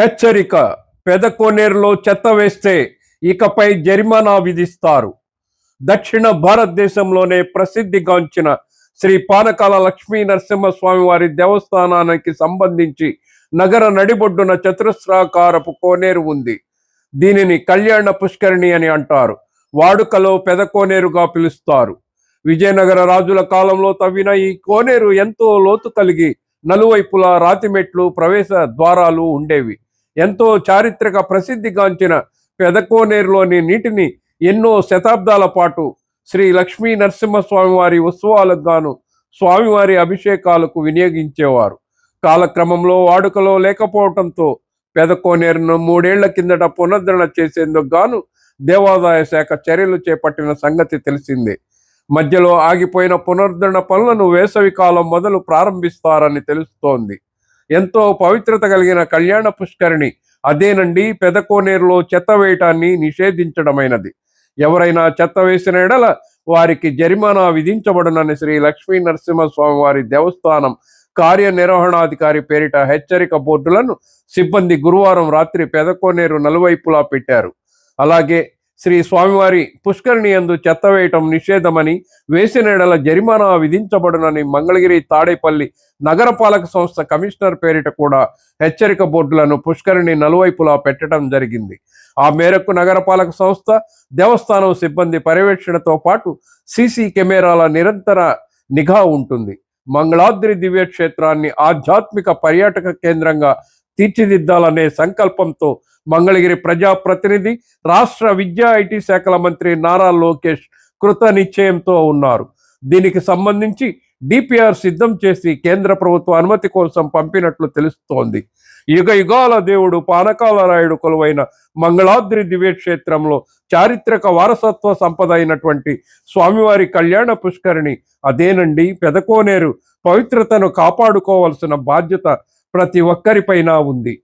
హెచ్చరిక. పెదకోనేరులో చెత్త వేస్తే ఇకపై జరిమానా విధిస్తారు. దక్షిణ భారతదేశంలోనే ప్రసిద్ధిగాంచిన శ్రీ పానకాల లక్ష్మీ నరసింహస్వామి వారి దేవస్థానానికి సంబంధించి నగర నడిబొడ్డున చతురస్రాకారపు కోనేరు ఉంది. దీనిని కళ్యాణ పుష్కరిణి అని అంటారు. వాడుకలో పెద కోనేరుగా పిలుస్తారు. విజయనగర రాజుల కాలంలో తవ్విన ఈ కోనేరు ఎంతో లోతు కలిగి నలువైపులా రాతిమెట్లు ప్రవేశ ద్వారాలు ఉండేవి. ఎంతో చారిత్రక ప్రసిద్ధిగాంచిన పెదకోనేరులోని నీటిని ఎన్నో శతాబ్దాల పాటు శ్రీ లక్ష్మీ నరసింహస్వామి వారి ఉత్సవాలకు గాను స్వామివారి అభిషేకాలకు వినియోగించేవారు. కాలక్రమంలో వాడుకలో లేకపోవడంతో పెదకోనేరును మూడేళ్ళ కిందట పునరుద్ధరణ చేసేందుకు గాను దేవాదాయ శాఖ చర్యలు చేపట్టిన సంగతి తెలిసిందే. మధ్యలో ఆగిపోయిన పునరుద్ధరణ పనులను వేసవి కాలం మొదలు ప్రారంభిస్తారని తెలుస్తోంది. ఎంతో పవిత్రత కలిగిన కళ్యాణ పుష్కరిణి. అదేనండి పెదకోనేరులో చెత్త వేయటాన్ని నిషేధించడమైనది. ఎవరైనా చెత్త వేసిన ఎడల వారికి జరిమానా విధించబడునని శ్రీ లక్ష్మీ నరసింహస్వామి వారి దేవస్థానం కార్యనిర్వహణాధికారి పేరిట హెచ్చరిక బోర్డులను సిబ్బంది గురువారం రాత్రి పెదకోనేరు నలువైపులా పెట్టారు. అలాగే శ్రీ స్వామివారి పుష్కరిణి యందు చెత్త వేయటం నిషేధమని వేసిన ఎడల జరిమానా విధించబడునని మంగళగిరి తాడేపల్లి నగరపాలక సంస్థ కమిషనర్ పేరిట కూడా హెచ్చరిక బోర్డులను పుష్కరిణి నలువైపులా పెట్టడం జరిగింది. ఆ మేరకు నగరపాలక సంస్థ దేవస్థానం సిబ్బంది పర్యవేక్షణతో పాటు సీసీ కెమెరాల నిరంతర నిఘా ఉంటుంది. మంగళాద్రి దివ్యక్షేత్రాన్ని ఆధ్యాత్మిక పర్యాటక కేంద్రంగా తీర్చిదిద్దాలనే సంకల్పంతో మంగళగిరి ప్రజాప్రతినిధి రాష్ట్ర విద్యా ఐటీ శాఖల మంత్రి నారా లోకేష్ కృత నిశ్చయంతో ఉన్నారు. దీనికి సంబంధించి డిపిఆర్ సిద్ధం చేసి కేంద్ర ప్రభుత్వ అనుమతి కోసం పంపినట్లు తెలుస్తోంది. యుగ యుగాల దేవుడు పానకాల రాయుడు కొలువైన మంగళాద్రి దివ్యక్షేత్రంలో చారిత్రక వారసత్వ సంపద అయినటువంటి స్వామివారి కళ్యాణ పుష్కరిణి అదేనండి పెదకోనేరు పవిత్రతను కాపాడుకోవాల్సిన బాధ్యత ప్రతి ఒక్కరిపైన ఉంది.